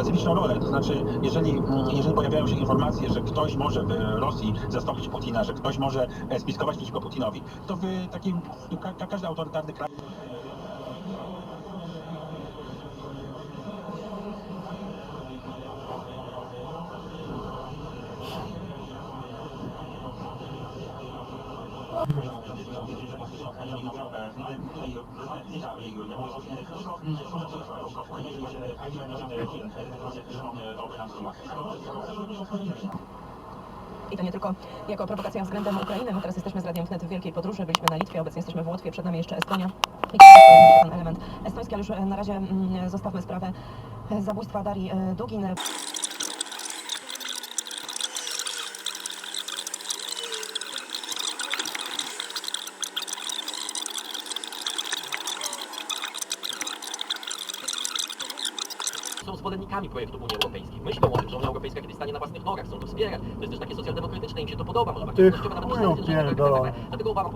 specyficzną rolę. To znaczy, jeżeli, mm, jeżeli pojawiają się informacje, że ktoś może w Rosji zastąpić Putina, że ktoś może e, spiskować przeciwko Putinowi, to w takim, ka, każdy autorytarny kraj I to nie tylko jako prowokacja względem Ukrainy. My teraz jesteśmy z Radiem Wnet w wielkiej podróży. Byliśmy na Litwie, obecnie jesteśmy w Łotwie, przed nami jeszcze Estonia. I ten element estoński, ale już e, na razie mm, zostawmy sprawę e, zabójstwa Darii e, Dugin. Są zwolennikami projektu Unii Europejskiej. Myślą o tym, że Unia Europejska kiedyś stanie na własnych nogach, chcą to wspierać. To jest też takie socjaldemokratyczne, im się to podoba, może Tych nawet związek, pierdolą. Dlatego uważam,